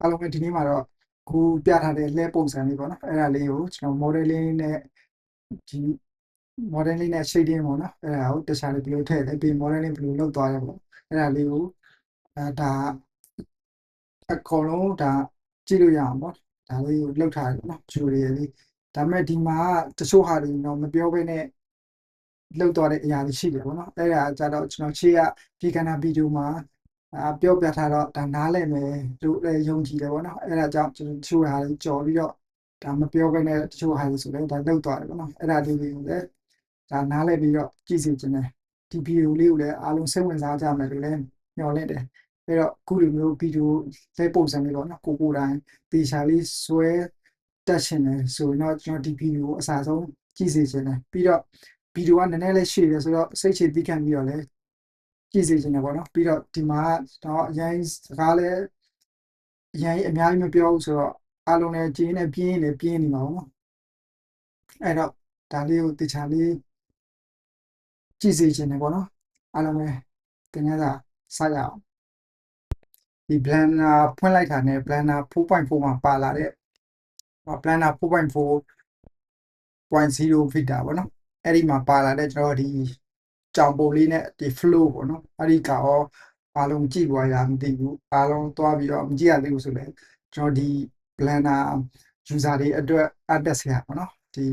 အားလုံးပဲဒီနေ့မှာတော့ခုပြထားတဲ့လဲပုံစံလေးပေါ့နော်အဲ့ဒါလေးကိုကျွန်တော် modeling နဲ့ဒီ modeling နဲ့ shading ပေါ့နော်အဲ့ဒါကိုတခြားလေးဘယ်လိုထည့်လဲပြီး modeling ဘယ်လိုလုပ်သွားလဲပေါ့အဲ့ဒါလေးကိုအဲဒါအကုန်လုံးဒါကြည့်လို့ရအောင်ပေါ့ဒါလေးကိုလုပ်ထားတယ်ပေါ့နော် tutorial လေးဒါပေမဲ့ဒီမှာတချို့ဟာတွေတော့မပြောဘဲနဲ့လောက်သွားတဲ့အရာတွေရှိတယ်ပေါ့နော်အဲ့ဒါကြတော့ကျွန်တော်ရှေ့ကဒီကဏ္ဍဗီဒီယိုမှာ အာပြောပြထားတော့ဒါနားလည်မယ်လို့လည်းယုံကြည်တယ်ပေါ့နော်အဲ့ဒါကြောင့်ကျွန်တော်တချို့ဟာတွေကြော်ပြီးတော့ဒါမပြောဘဲနဲ့တချို့ဟာတွေဆိုလည်းဒါလောက်သွားတယ်ပေါ့နော်အဲ့ဒါလေးတွေကိုလည်းဒါနားလည်ပြီးတော့ကြည့်စီခြင်းတယ်ဒီဗီဒီယိုလေးကိုလည်းအားလုံးစိတ်ဝင်စားကြမယ်လို့လည်းမျှော်လင့်တယ်အဲ့တော့အခုလိုမျိုးဗီဒီယိုလေးပုံစံလေးပေါ့နော်ကိုကိုယ်တိုင်တေချာလေးဆွဲတက်ရှင်တယ်ဆိုရင်တော့ကျွန်တော်ဒီဗီဒီယိုကိုအစားဆုံးကြည့်စီခြင်းတယ်ပြီးတော့ဗီဒီယိုကနည်းနည်းလေးရှည်တယ်ဆိုတော့စိတ်ချတိခံပြီးတော့လည်း ကြည့်စီခြင်းတယ်ပေါ့နော်ပြီးတော့ဒီမှာတော့အရင်စကားလည်းအရင်အများကြီးမပြောဘူးဆိုတော့အားလုံးလည်းကျင်းနေပြင်းနေပြင်းနေမှာပေါ့နော်အဲ့တော့ဒါလေးကိုတေချာလေးကြည့်စီခြင်းတယ်ပေါ့နော်အားလုံးပဲတင်ရတာစရအောင်ဒီ blender ဖွင့်လိုက်တာနဲ့ blender 4.4မှာပါလာတဲ့ blender 4.4.0 vita ပေါ့နော်အဲ့ဒီမှာပါလာတဲ့ကျွန်တော်ဒီ ကြောင်ပုံလေးနဲ့ဒီ flow ပေါ့နော်အဲ့ဒီကရောအားလုံးကြည့်သွားရမသိဘူးအားလုံးသွားပြီးတော့မကြည့်ရသေးဘူးဆိုလည်းကျွန်တော်ဒီ blender user တွေအတွက် add ဆရာပေါ့နော်ဒီ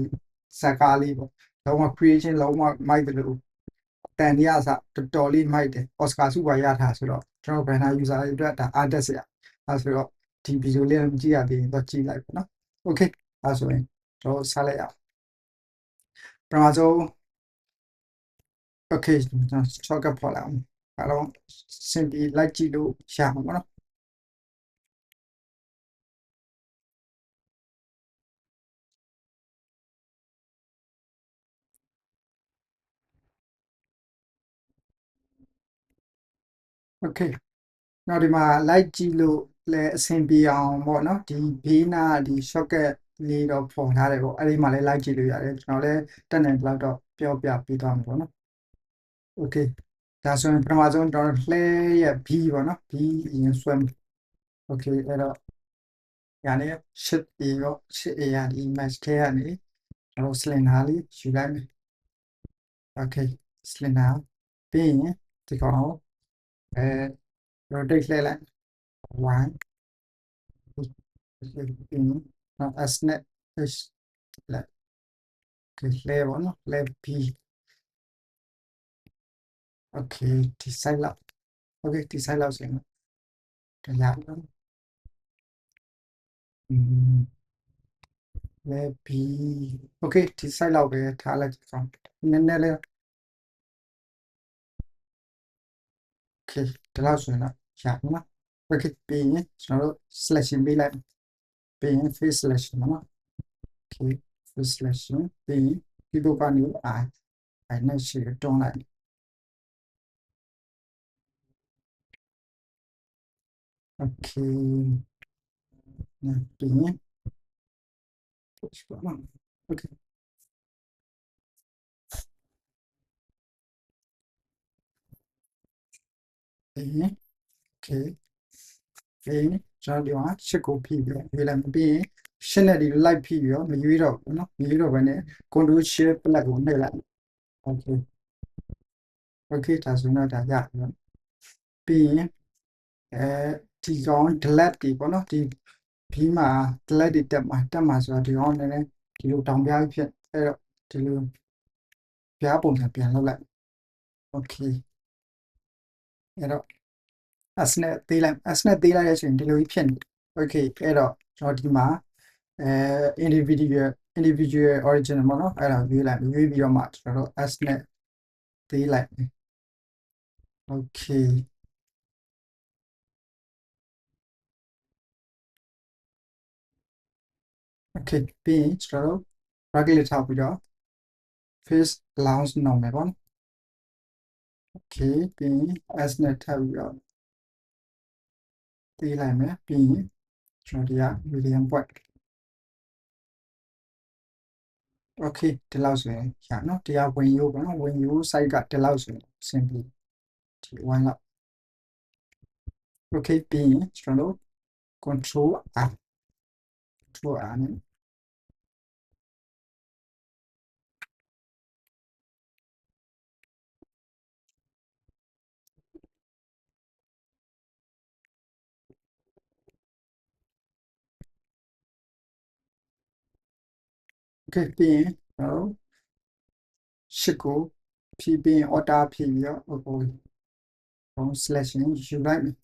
ဇာကားလေးပေါ့လုံးဝ creation လုံးဝမိုက်တယ်လို့တန်ရစတော်တော်လေးမိုက်တယ် Oscar ဆုပါရထားဆိုတော့ကျွန်တော် blender user တွေအတွက်ဒါ add ဆရာအဲဆိုတော့ဒီ video လေးမကြည့်ရသေးရင်တော့ကြည့်လိုက်ပေါ့နော် okay အဲဆိုရင်တော့ဆက်လိုက်အောင်ပထမဆုံး okay ကျွန်တော် shortcut ပေါ်လာအောင်အားလုံးစင်ပြီးလိုက်ကြည့်လို့ရမှာပေါ့နော် okay နောက်ဒီမှာ like ကြည့်လို့လည်းအဆင်ပြေအောင်ပေါ့နော်ဒီဘေးနားဒီ shortcut လေးတော့ပေါ်ထားတယ်ပေါ့အဲ့ဒီမှာလည်း like ကြည့်လို့ရတယ်ကျွန်တော်လည်းတက်နိုင်တော့တော့ပြောပြပေးသွားမှာပေါ့နော် okay ဒါဆိုရင်ပထမဆုံးကျွန်တော်လှဲရဲ့ B ပေါ့နော် B အရင်ဆွဲမယ် okay အဲ့တော့ညာနေ shift A ရော shift A ရဒီ image ထဲကနေကျွန်တော် cylinder လေးယူလိုက်မယ် okay cylinder ပြီးရင်ဒီကောင်ကိုအဲ rotate လှည့်လိုက် one နောက် S နဲ့ H လက် okay လှည့်ပါနော်လှည့် B okay ဒီ side လောက် okay ဒီ side လောက်ဆိုရင်တရားပါอืมလဲ B okay ဒီ side လောက်ပဲထားလိုက်ကြအောင်နည်းနည်းလေး okay ဒီလောက်ဆိုရင်တော့ရပါမှာ okay ပြီးရင်ကျွန်တော်တို့ selection ပေးလိုက်ပြီးရင် face selection ပါနော် okay face selection ပြီးရင်ဒီဘက်ကနေ I I နဲ့ရှိတွန်းလိုက် okay ပြီးရင် push ပါနော် okay ပြီးရင် okay ပြီးရင်ကျွန်တော်ဒီမှာရှစ်ကိုဖိပြီးတော့ရွေးလိုက်မယ်ပြီးရင်ရှစ်နဲ့ဒီလိုက်ဖိပြီးတော့မရွေးတော့ဘူးเนาะမရွေးတော့ဘဲနဲ့ control shift plus ကိုနှိပ်လိုက် okay okay ဒါဆိုတော့ဒါရပြီပြီးရင်အဲ ဒီကောင် delete ဒီပေါ့နော်ဒီဘီးမှာ delete တွေတက်မှာတက်မှာဆိုတော့ဒီကောင်နည်းနည်းဒီလိုတောင်ပြားဖြစ်အဲ့တော့ဒီလိုပြားပုံစံပြန်လုပ်လိုက် okay အဲ့တော့ S နဲ့သေးလိုက် S နဲ့သေးလိုက်ရဆိုရင်ဒီလိုကြီးဖြစ်နေ okay အဲ့တော့ကျွန်တော်ဒီမှာအဲ individual individual origin ပေါ့နော်အဲ့ဒါရွေးလိုက်ရွေးပြီးတော့မှကျွန်တော်တို့ S နဲ့သေးလိုက် okay okay ပြီးရင်ကျွန်တော်တို့ regulate ထောက်ပြီးတော့ face allowance 弄မယ်ပေါ့နော် okay ပြီးရင် S နဲ့ထပ်ပြီးတော့သေးလိုက်မယ်ပြီးရင်ကျွန်တော်ဒီက medium point okay ဒီလောက်ဆိုရင်ရနော်ဒီကဝင်ရိုးပေါ့နော်ဝင်ရိုး site ကဒီလောက်ဆိုရင် simply ဒီ one လောက် okay ပြီးရင်ကျွန်တော်တို့ control R control R နဲ့ okay ပြီးရင်ဟောရှစ်ကိုဖြည့်ပြီးရင် order ဖြည့်ပြီးတော့ဟိုဟို slash နဲ့ယူလိုက်မယ်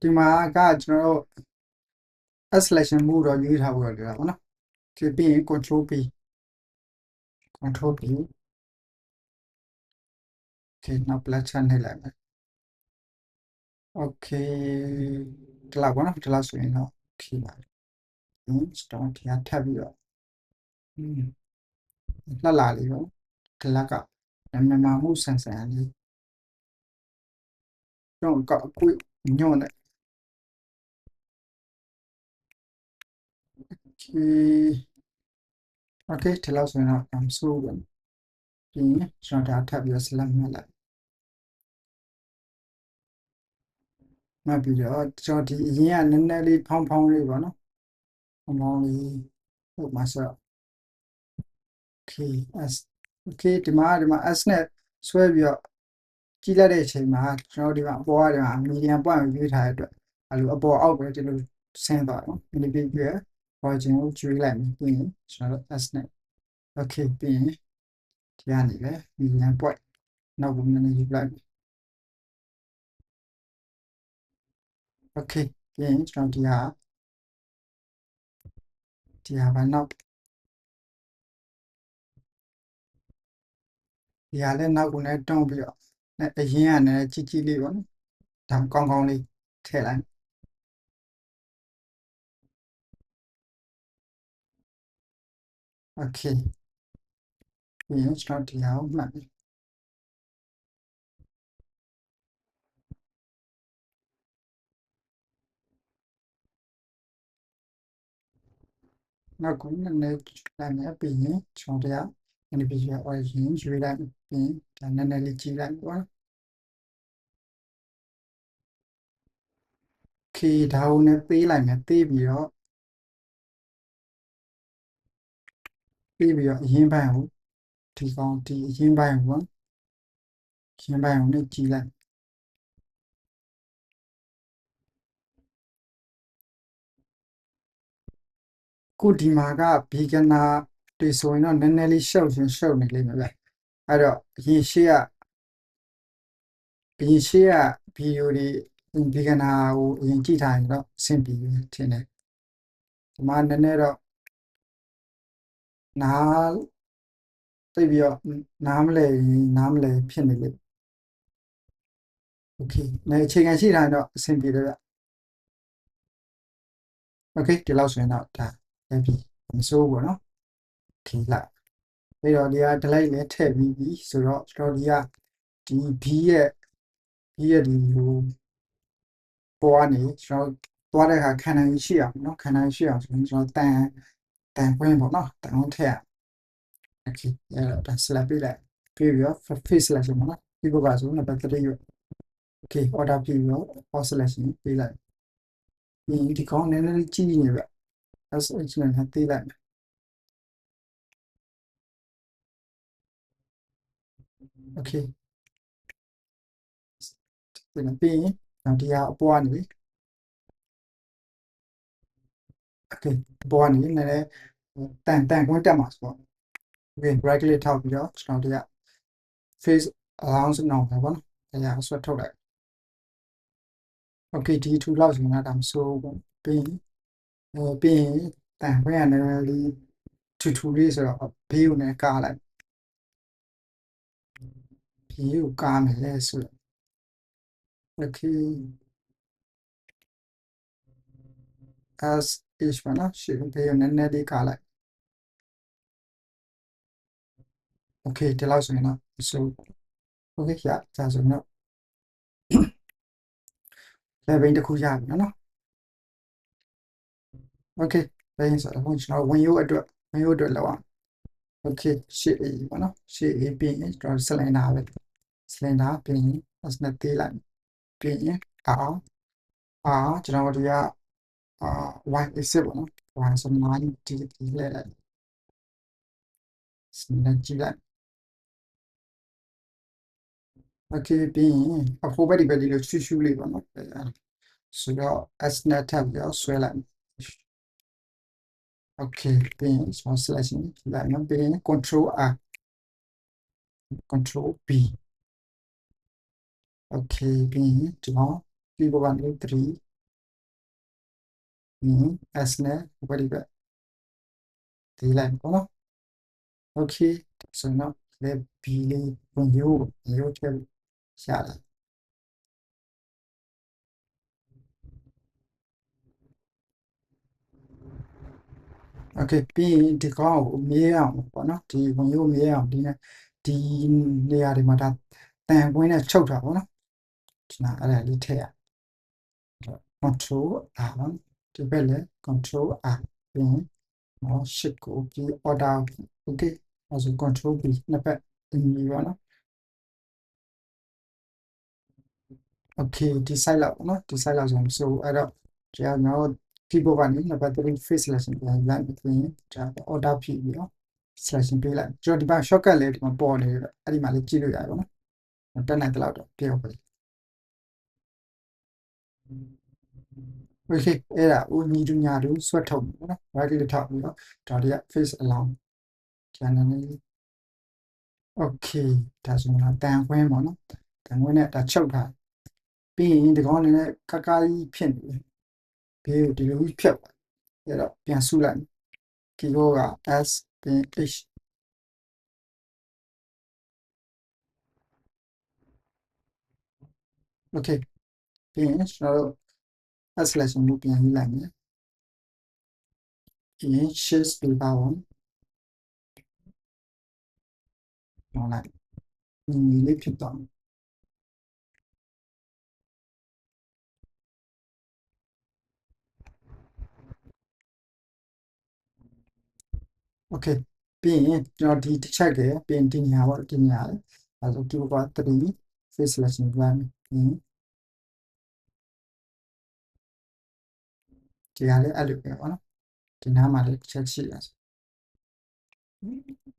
ဒီမှာကကျွန်တော်တို့ S selection move တော့ရွေးထားဖို့တော့လိုတာပေါ့နော်ဖြည့်ပြီးရင် control P control P okay နောက် plus ချနေလိုက်မယ် okay ဒီလောက်ပေါ့နော်ဒီလောက်ဆိုရင်တော့ okay ပါ ဟင်း start ထပ်ထပ်ပြီးတော့ဟင်းလှလာလေးပေါ့ဒီလက်ကမြန်မာမှုဆန်ဆန်လေးတော့ကအကွေ့ညွန့်တယ် okay okay ဒီလောက်ဆိုရင်တော့ I'm so ပဲပြီးရင်ကျွန်တော်ဒါထပ်ပြီးတော့ select မှတ်လိုက်မှတ်ပြီးတော့ကျွန်တော်ဒီအရင်ကနည်းနည်းလေးဖောင်းဖောင်းလေးပေါ့နော် ဖောင်းဖောင်းလေးဟုတ်မှာဆို okay s okay ဒီမှာဒီမှာ s နဲ့ဆွဲပြီးတော့ကြည့်လိုက်တဲ့အချိန်မှာကျွန်တော်ဒီမှာအပေါ်ကဒီမှာ medium point ကိုရွေးထားတဲ့အတွက်အဲလိုအပေါ်အောက်ပဲဒီလိုဆင်းသွားတော့ medium ပြည့် origin ကိုကျွေးလိုက်မယ်ပြီးရင်ကျွန်တော်တို့ s နဲ့ okay ပြီးရင်ဒီကနေပဲ medium point နောက်ကိုနည်းနည်းယူလိုက်မယ် okay ပြီးရင်ကျွန်တော်ဒီဟာ ဒီဟာဘာနောက်ဒီဟာလည်းနောက်ကိုလည်းတွန်းပြီးတော့နဲ့အရင်ကလည်းကြီးကြီးလေးပေါ့နော်ဒါကောင်းကောင်းလေးထည့်လိုက် okay ပြီးရင်ကျွန်တော်ဒီဟာကိုမှတ်မ နောက်ကိုနည်းနည်းလိုက်မယ်ပြီးရင်ကျွန်တော်တရား individual origin ရွေးလိုက်ပြီးရင်ဒါနည်းနည်းလေးကြည့်လိုက်ပေါ့ okay ဒါကိုလည်းသေးလိုက်မယ်သေးပြီးတော့သေးပြီးတော့အရင်ပိုင်းကိုဒီကောင်ဒီအရင်ပိုင်းကိုပေါ့အရင်ပိုင်းကိုလည်းကြည့်လိုက် ခုဒီမှာက beginner တွေဆိုရင်တော့နည်းနည်းလေးရှုပ်ရှင်ရှုပ်နေလိမ့်မယ်ဗျအဲ့တော့အရင်ရှေ့ကအရင်ရှေ့ကဗီဒီယိုတွေ beginner ကိုအရင်ကြည့်ထားရင်တော့အဆင်ပြေတယ်ထင်တယ်ဒီမှာနည်းနည်းတော့နားသိပြီးတော့နားမလဲနားမလဲဖြစ်နေလိမ့် okay နေအချိန်ခံရှိတာတော့အဆင်ပြေတယ်ဗျ okay ဒီလောက်ဆိုရင်တော့ဒါ ရပြီမစိုးဘူးเนาะ okay လိုက်ပြီးတော့ဒီက delete လည်းထည့်ပြီးပြီဆိုတော့ကျွန်တော်ဒီကဒီ b ရဲ့ b ရဲ့ဒီဟိုပေါ်ကနေကျွန်တော်သွားတဲ့အခါခန္ဓာကြီးရှိအောင်เนาะခန္ဓာကြီးရှိအောင်ဆိုရင်ကျွန်တော်တန်တန်ခွင်းပေါ့เนาะတန်အောင်ထည့်ရ okay အဲ့တော့ဒါ select ပေးလိုက်ပြီးပြီးတော့ face selection ပေါ့เนาะဒီဘက်ကဆိုနံပါတ်3ရွ okay order ပြီးပြီးတော့ all selection ပေးလိုက်ဒီဒီကောင်းနည်းနည်းလေးကြီးနေဗျ as agent နဲ့သေးလိုက်မယ် okay ပြန်ပြီးရင်နောက်ဒီဟာအပေါ်ကနေ okay အပေါ်ကနေနည်းနည်းတန်တန်ခွင့်တက်မှာဆိုတော့ okay right click ထောက်ပြီးတော့ကျွန်တော်ဒီက face allowance နောက်ပဲပေါ့နော်အဲဒါဆွတ်ထုတ်လိုက် okay ဒီ2လောက်ဆိုရင်ဒါမဆိုးဘူးပြီးရင် အဲပြီးရင်တန်ခွင့်ကနည်းနည်းလေးထူထူလေးဆိုတော့ဘေးကိုလည်းကားလိုက်ဘေးကိုကားမယ်လဲဆိုတော့ okay as is ပါနော်ရှေ့ဘေးကိုနည်းနည်းလေးကားလိုက် okay ဒီလောက်ဆိုရင်တော့မဆိုးဘူး okay ရဒါဆိုရင်တော့ level တစ်ခုရပြီနော် okay ဒါရင်ဆိုတော့ကျွန်တော်ဝင်ရုပ်အတွက်ဝင်ရုပ်အတွက်လောက်အောင် okay ရှေ့ A ပေါ့နော်ရှေ့ A ပြီးရင်ကျွန်တော် cylinder ပဲ cylinder ပြီးရင် as နဲ့သေးလိုက်ပြီးရင်အောင်အာကျွန်တော်တို့ကအာ y axis ပေါ့နော် y ဆို9ဒီဒီလဲလိုက်စနကြည့်လိုက် okay ပြီးရင်အဖိုးဘက်ဒီဘက်ဒီလိုရှူးရှူးလေးပေါ့နော်အဲဆိုတော့ s net tab ကိုဆွဲလိုက် okay ပြီးရင် small selection လိုက်နော်ပြီးရင် control r control b okay ပြီးရင်ကျွန်တော် keyboard ကနေ3ပြီးရင် s net ဘက်ဒီဘက်ဒီလိုက်ပေါ့နော် okay ဆိုတော့လေ b လေးဝင်ရိုးရိုးချက်ရှာလိုက် โอเคပြီးရင်ဒီကောင်းကိုမြဲအောင်ပေါ့နော်ဒီဝင်ရိုးမြဲအောင်ဒီနဲ့ဒီနေရာတွေမှာဒါတန်ကွင်းနဲ့ချုပ်တာပေါ့နော်ဒီနာအဲ့ဒါလေးထည့်ရ control r နော်ဒီဘက်လည်း control r ပြီးရင်နော် shift ကိုပြီး order okay အဲဆို control b နှစ်ဘက်ဒီမျိုးပေါ့နော် okay ဒီ side လောက်ပေါ့နော်ဒီ side လောက်ဆိုရင်ဆိုအဲ့တော့ကျွန်တော် keyboard ကနေ number 3 face selection ပြန်လိုက်ပြီးရင်ဒါ order ဖြစ်ပြီးတော့ selection ပေးလိုက်ကျွန်တော်ဒီမှာ shortcut လေးဒီမှာပေါ်နေတယ်အဲ့ဒီမှာလေးကြည့်လို့ရတယ်ပေါ့နော်တက်နိုင်တဲ့လောက်တော့ပြောပါလိမ့် okay အဲ့ဒါဦးညီတူညာတူဆွတ်ထုတ်ပေါ့နော် right click ထောက်ပြီးတော့ဒါလေးက face alarm ကျန်တယ် okay ဒါဆိုရင်တန်ခွင်းပေါ့နော်တန်ခွင်းနဲ့ဒါချုပ်ထားပြီးရင်ဒီကောင်းလေးနဲ့ကကားကြီးဖြစ်နေတယ် ဘေးကိုဒီလိုကြီးဖြတ်သွားအဲ့တော့ပြန်ဆုလိုက် keyboard က s ပြီး h okay ပြီးရင်ကျွန်တော်တို့ s selection ကိုပြန်ယူလိုက်မယ်ပြီးရင် shift space bar 1နောက်လိုက်ညီလေးဖြစ်သွားမယ် okay ပြီးရင်ကျွန်တော်ဒီတစ်ချက်ကပြီးရင်ဒီညာပေါ့ဒီညာလေအဲဆို keyboard 3 face selection ပြန်ပြီးရင်ဒီဟာလေးအဲ့လိုပဲပေါ့နော်ဒီနားမှာလေးချက်ရှိရဆို okay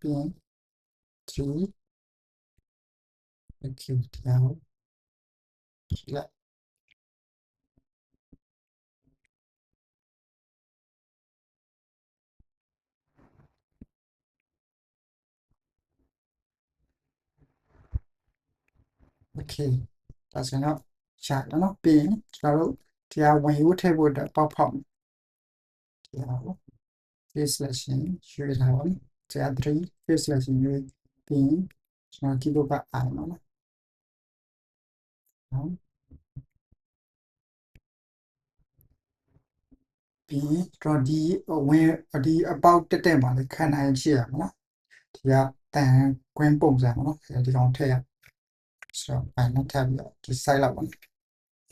ပြီးရင်3 okay တရားဟုတ်ကြည့်လိုက် okay ဒါဆိုတော့ရှာတယ်နော်ပြီးရင်ကျွန်တော်တို့တရားဝင်ရိုးထည့်ဖို့အ တွက်ပေါက်ဖောက်မယ်တရားဟုတ် face selection ရွေးထားပါမယ်တရား3 face selection ရွေးပြီးရင်ကျွန်တော် keyboard ကအားနော်နော်ပြီးရင်ကျွန်တော်ဒီဝင်ဒီအပေါက်တက်တက်မှာလည်းခံနိုင်ရှိရမှာနော်ဒီကတန်ကွင်းပုံစံပေါ့နော်ဒီကောင်ထည့်ရဆိုတော့အဲ့နဲ့ထပ်ပြီးတော့ဒီ side လောက်ပါ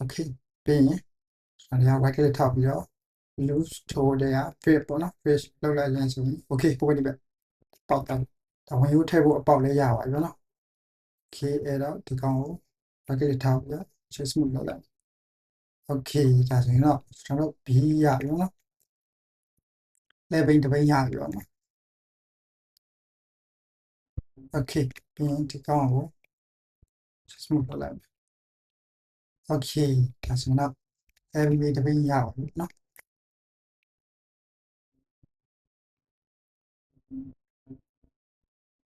okay ပြီးရင်ကျွန်တော် right click ထောက်ပြီးတော့ loose to တဲ့က fit ပေါ့နော် fish လောက်လိုက်ရင်ဆိုရင် okay ပုံဒီပဲ ပေါက်တယ်ဒါဝင်ရိုးထည့်ဖို့အပေါက်လည်းရပါပြီနော် okay အဲ့တော့ဒီကောင်ကို right click ထောက်ပြီးတော့ change smooth လောက်လိုက် okay ဒါဆိုရင်တော့ကျွန်တော်တို့ B ရပြီနော်လေဘိန်းတစ်ဘိန်းရပြီနော် okay ပြီးရင်ဒီကောင်ကို change smooth လောက်လိုက် okay ဒါဆိုတော့ every တစ်ဘိန်းရပါပြီနော်